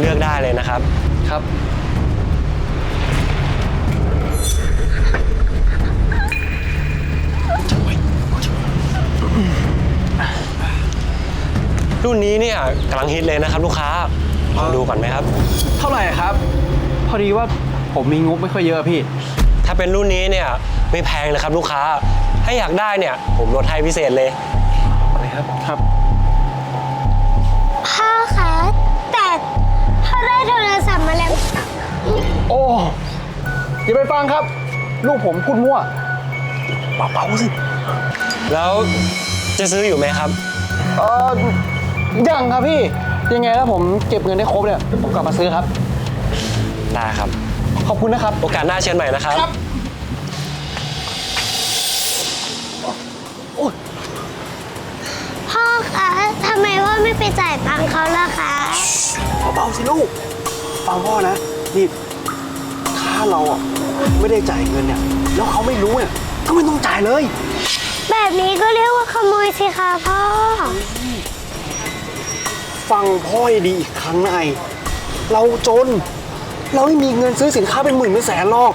เลือกได้เลยนะครับ ครับ รุ่นนี้เนี่ยกำลังฮิตเลยนะครับลูกค้าลองดูก่อนไหมครับ เท่าไหร่ครับ พอดีว่าผมมีงบไม่ค่อยเยอะพี่ ถ้าเป็นรุ่นนี้เนี่ยไม่แพงเลยครับลูกค้า ถ้าอยากได้เนี่ย ผมลดให้พิเศษเลยอะไรครับ ครับ พ่อคะ มาแล้ว โอ้อย่าไปฟังครับ ลูกผมพูดมั่วเบาๆสิ แล้วจะซื้ออยู่ไหมครับ เออยังครับพี่ ยังไงแล้วผมเก็บเงินได้ครบเนี่ยผมกลับมาซื้อครับ ได้ครับ ขอบคุณนะครับ โอกาสหน้าเชิญใหม่นะครับพ่อคะทำไมพ่อไม่ไปจ่ายตังค์เขาล่ะคะ เบาๆสิลูก ฟังพ่อนะ นี่ ถ้าเราอะไม่ได้จ่ายเงินเนี่ย แล้วเขาไม่รู้เนี่ยก็ไม่ต้องจ่ายเลย แบบนี้ก็เรียกว่าขโมยสิคะพ่อ ฟังพ่อให้ดีอีกครั้งนะไอเราจน เราไม่มีเงินซื้อสินค้าเป็นหมื่นเป็นแสนหรอก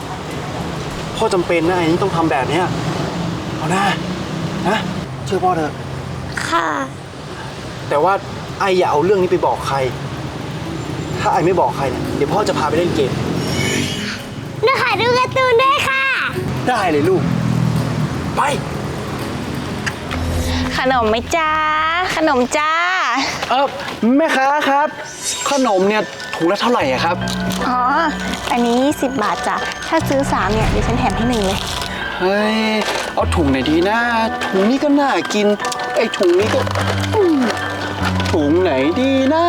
พ่อจำเป็นนะไอ้นี่ต้องทำแบบเนี้ยเอานะนะเชื่อพ่อเถอะ ค่ะ แต่ว่าไออย่าเอาเรื่องนี้ไปบอกใคร ถ้าไอไม่บอกใครเนี่ยเดี๋ยวพ่อจะพาไปเล่นเกม หนูขายดูการ์ตูนด้วยค่ะ ได้เลยลูก ไป ขนมไหมจ้า ขนมจ้า เออแม่ค้าครับ ขนมเนี่ยถุงละเท่าไหร่อะครับ อ๋อ อันนี้ 10 บาทจ้ะ ถ้าซื้อ 3 เนี่ยดิฉันแถมให้หนึ่งเลย เฮ้ย เอาถุงไหนดีนะ ถุงนี้ก็น่ากิน ไอ้ถุงนี้ก็อืมถุงไหนดีนะ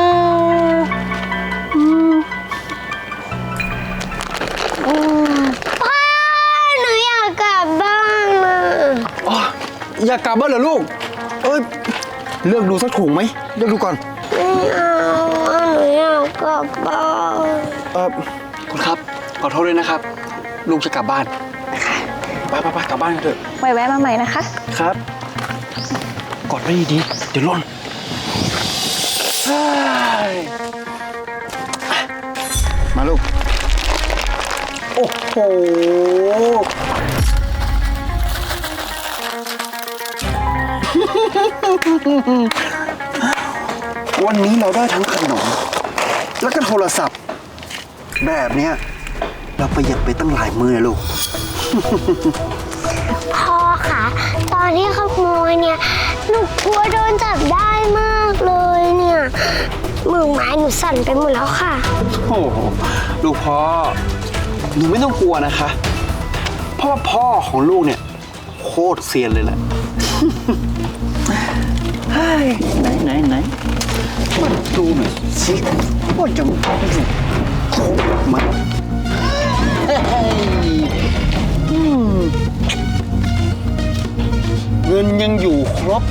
พ่อหนูอยากกลับบ้านอะอ๋ออยากกลับบ้านเหรอลูก เอ้ยเลือกดูสักถุงไหมเลือกดูก่อน ไม่เอาอะหนูอยากกลับบ้านเออคุณครับ ขอโทษด้วยนะครับ ลูกจะกลับบ้านไปไปไปกลับบ้านกันเถอะไว้แวะมาใหม่นะคะ ครับกดไว้ดีๆเดี๋ยวหล่นเฮ้ยมาลูก โอ้โหวันนี้เราได้ทั้งขนม แล้วก็โทรศัพท์ แบบเนี้ยเราประหยัดไปตั้งหลายมือเลยลูก พ่อคะตอนที่ขโมยเนี่ยหนูกลัวโดนจับได้มากเลยเนี่ยมือไม้หนูสั่นไปหมดแล้วค่ะ โอ้โหลูกพ่อ หนูไม่ต้องกลัวนะคะ เพราะว่าพ่อของลูกเนี่ย โคตรเซียนเลยแหละ เฮ้ยไหนไหนไหนมาดูหน่อยสิว่าจะอยู่ครบไหมเฮ้ยอืมเงินยังอยู่ครบ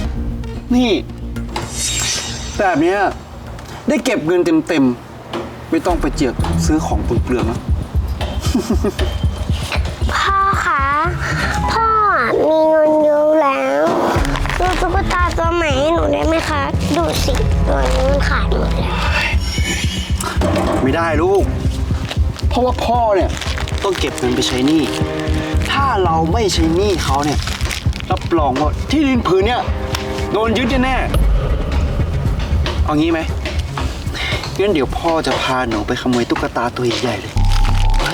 นี่ แบบเนี้ยได้เก็บเงินเต็มๆ ไม่ต้องไปเจียกซื้อของเปลืองๆแล้ว พ่อคะพ่อมีเงินเยอะแล้วดูตุ๊กตาตัวใหม่ให้หนูได้ไหมคะ ดูสิตัวนี้มันขาดหมดแล้วไม่ได้ลูก เพราะว่าพ่อเนี่ยต้องเก็บเงินไปใช้หนี้ ถ้าเราไม่ใช้หนี้เขาเนี่ยรับรองว่าที่ดินผืนเนี่ยโดนยึดแน่ๆเอางี้ไหมงั้นเดี๋ยวพ่อจะพาหนูไปขโมยตุ๊กตาตัวใหญ่ๆเลย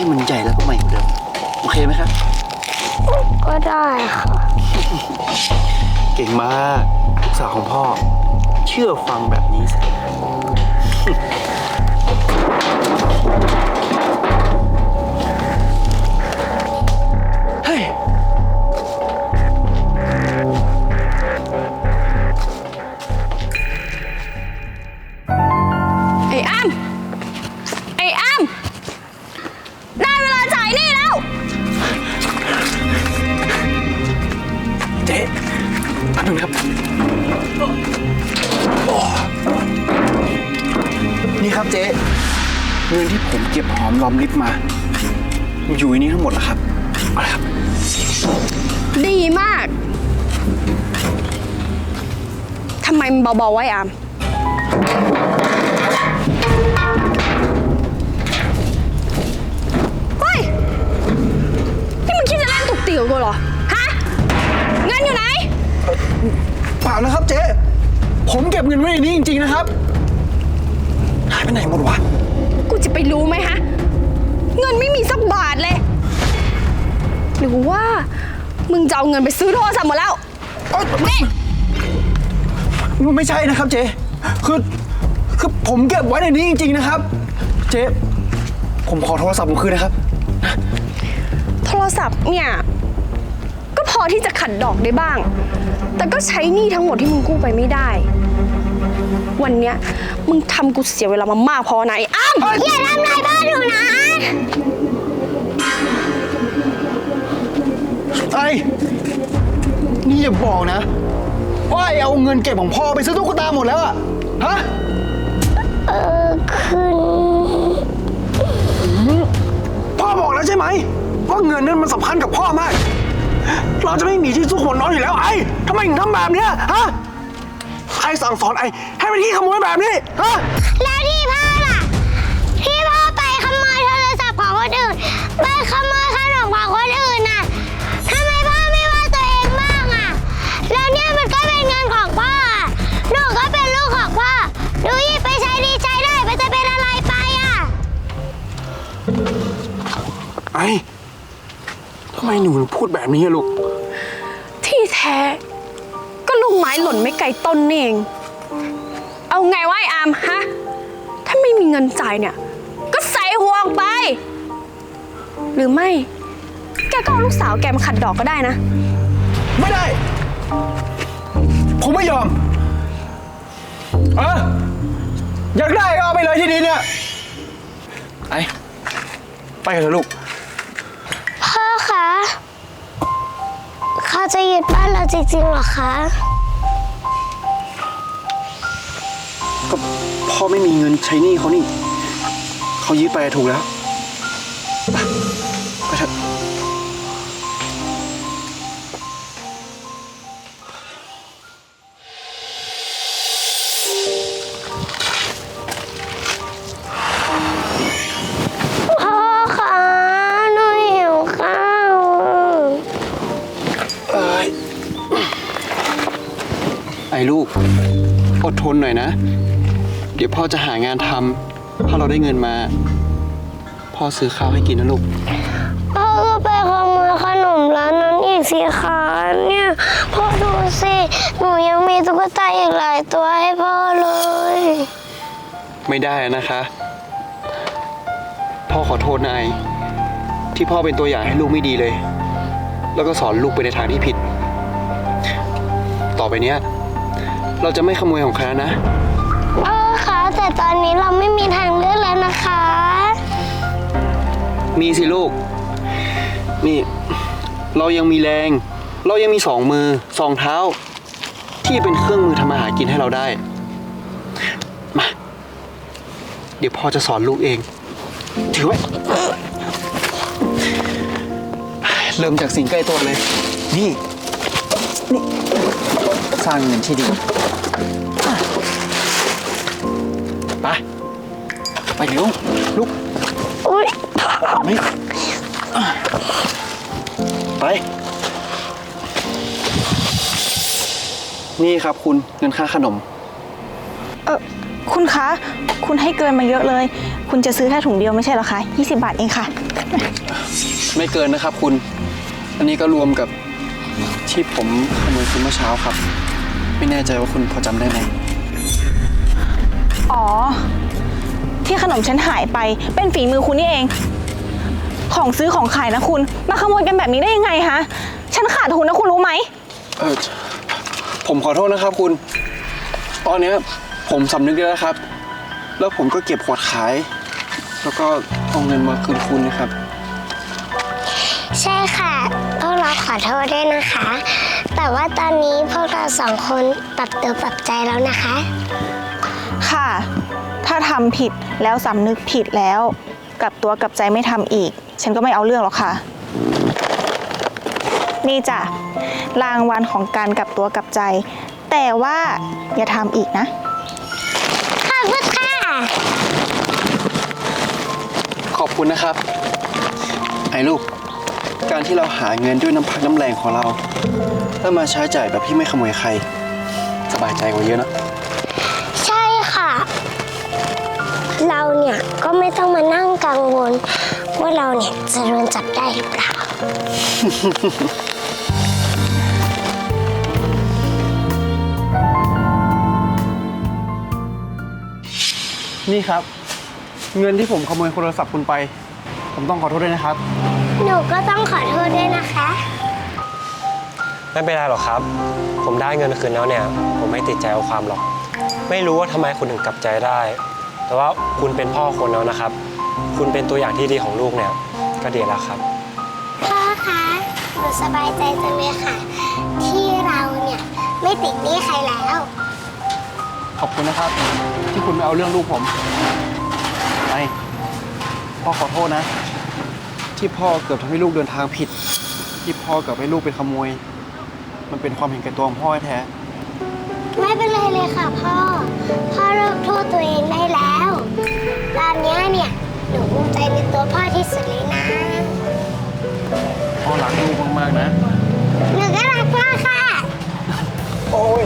ให้มันใหญ่แล้วก็ใหม่เหมือนเดิมโอเคไหมครับ ก็ได้ค่ะ เก่งมากลูกสาวของพ่อ เชื่อฟังแบบนี้สิับเจ๊เงินที่ผมเก็บหอมรอมริบมา อยู่ในนี้ทั้งหมดแล้วครับอาละครับ ดีมาก ทำไมเบาๆไว้อาม เฮ้ย นี่มันคิดจะเล่นตุกตีกูเหรอ ฮะ เงินอยู่ไหน เปล่านะครับเจ๊ผมเก็บเงินไว้ในนี้จริงๆนะครับ หายไปไหนหมดวะ กูจะไปรู้ไหมฮะ เงินไม่มีสักบาทเลย หรือว่า มึงจะเอาเงินไปซื้อโทรศัพท์หมดแล้วนี่ไม่ใช่นะครับเจ๊คือคือผมเก็บไว้ในนี้จริง ๆ นะครับ เจ๊ผมขอโทรศัพท์ผมคืนนะครับ โทรศัพท์เนี่ย ก็พอที่จะขัดดอกได้บ้าง แต่ก็ใช้หนี้ทั้งหมดที่มึงกู้ไปไม่ได้ วันเนี้ย มึงทำกูเสียเวลามามากพอนะไอ้อ้ำอย่าทำลายบ้านหนูนะไอ้นี่อย่าบอกนะ ว่าไอ้เอาเงินเก็บของพ่อไปซื้อตุ๊กตาหมดแล้วอะฮะ เออคือพ่อบอกแล้วใช่ไหม ว่าเงินนั้นมันสำคัญกับพ่อมาก เราจะไม่มีที่ซุกหัวนอนอยู่แล้วไอ้ทำไมถึงทำแบบเนี้ยฮะ ใครสั่งสอนไอ้ให้เป็นที่ขโมยแบบนี้ฮะแล้วที่พ่อล่ะ ที่พ่อไปขโมยโทรศัพท์ของคนอื่น ไปขโมยขนมของคนอื่นน่ะทำไมพ่อไม่ว่าตัวเองบ้างอะ แล้วเนี่ยมันก็เป็นเงินของพ่ออะหนูก็เป็นลูกของพ่อหนูหยิบไปใช้ดีใช้ได้มันจะเป็นอะไรไปอะ ไอ้ทำไมหนูถึงพูดแบบนี้อะลูก ที่แท้ก็ ลูกไม้หล่นไม่ไกลต้นนี่เอง เอาไงวะไอ้อามฮะ ถ้าไม่มีเงินจ่ายเนี่ย ก็ใส่หัวออกไป หรือไม่ แกก็เอาลูกสาวแกมาขัดดอกก็ได้นะ ไม่ได้ ผมไม่ยอม เอออยากได้ก็เอาไปเลยที่ดินเนี่ยไอ้ไปกันเถอะลูก พ่อคะ เขาจะยึดบ้านเราจริงๆเหรอคะ ก็พ่อไม่มีเงินใช้หนี้เขานี่ เขายื้อไปถูกแล้ว ไปไปเถอะพ่อคะหนูหิวข้าวไอ้ลูก อดทนหน่อยนะเดี๋ยวพ่อจะหางานทำถ้าเราได้เงินมา พ่อซื้อข้าวให้กินนะลูก พ่อก็ไปขโมยขนมร้านนั้นอีกสิคะเนี่ยพ่อดูสิหนูยังมีตุ๊กตาอีกหลายตัวให้พ่อเลย ไม่ได้นะคะ พ่อขอโทษนาย ที่พ่อเป็นตัวอย่างให้ลูกไม่ดีเลย แล้วก็สอนลูกไปในทางที่ผิด ต่อไปเนี้ย เราจะไม่ขโมยของใครแล้วนะพ่อคะแตอนนี้เราไม่มีทางเลือกแล้วนะคะ มีสิลูก นี่ เรายังมีแรง เรายังมีสองมือสองเท้า ที่เป็นเครื่องมือทำมาหากินให้เราได้ มา เดี๋ยวพ่อจะสอนลูกเอง ถือไว้ เริ่มจากสิ่งใกล้ตัวเลย นี่ นี่ สร้างเงินที่ดี ไป ไปเร็วลูกอุ้ยไม่ไป นี่ครับคุณเงินค่าขนม เออคุณคะ คุณให้เกินมาเยอะเลย คุณจะซื้อแค่ถุงเดียวไม่ใช่เหรอคะ 20 บาทเองค่ะ ไม่เกินนะครับคุณ อันนี้ก็รวมกับที่ผมขโมยคุณเมื่อเช้าครับ ไม่แน่ใจว่าคุณพอจำได้ไหม อ๋อ ที่ขนมฉันหายไปเป็นฝีมือคุณนี่เอง ของซื้อของขายนะคุณ มาขโมยกันแบบนี้ได้ยังไงคะฉันขาดทุนนะคุณรู้ไหม เออผมขอโทษนะครับคุณ ตอนเนี้ยผมสำนึกได้แล้วครับ แล้วผมก็เก็บขวดขาย แล้วก็เอาเงินมาคืนคุณนะครับ ใช่ค่ะพวกเราขอโทษด้วยนะคะ แต่ว่าตอนนี้พวกเราสองคนปรับตัวปรับใจแล้วนะคะ ค่ะ ถ้าทำผิดแล้วสำนึกผิดแล้ว กลับตัวกลับใจไม่ทำอีก ฉันก็ไม่เอาเรื่องหรอกค่ะ นี่จ้ะรางวัลของการกลับตัวกลับใจ แต่ว่าอย่าทำอีกนะ ขอบคุณค่ะ ขอบคุณนะครับ ไอ้ลูก การที่เราหาเงินด้วยน้ำพักน้ำแรงของเรา แล้วมาใช้จ่ายแบบที่ไม่ขโมยใคร สบายใจกว่าเยอะนะ ไม่ต้องมานั่งกังวล ว่าเราเนี่ยจะโดนจับได้หรือเปล่า นี่ครับ เงินที่ผมขโมยโทรศัพท์คุณไป ผมต้องขอโทษด้วยนะครับ หนูก็ต้องขอโทษด้วยนะคะ ไม่เป็นไรหรอกครับ ผมได้เงินคืนแล้วเนี่ย ผมไม่ติดใจเอาความหรอก ไม่รู้ว่าทำไมคุณถึงกลับใจได้ แต่ว่าคุณเป็นพ่อคนแล้วนะครับ คุณเป็นตัวอย่างที่ดีของลูกเนี่ยก็ดีแล้วครับ พ่อคะหนูสบายใจจังเลยค่ะ ที่เราเนี่ยไม่ติดหนี้ใครแล้ว ขอบคุณนะครับ ที่คุณไม่เอาเรื่องลูกผมไอพ่อขอโทษนะ ที่พ่อเกือบทำให้ลูกเดินทางผิด ที่พ่อเกือบให้ลูกเป็นขโมย มันเป็นความเห็นแก่ตัวของพ่อแท้ ไม่เป็นไรเลยค่ะพ่อ พ่อเลิกโทษตัวเองได้แล้ว ตอนนี้เนี่ย หนูภูมิใจในตัวพ่อที่สุดเลยนะ พ่อรักลูกมากๆนะ หนูก็รักพ่อค่ะ โอ้ย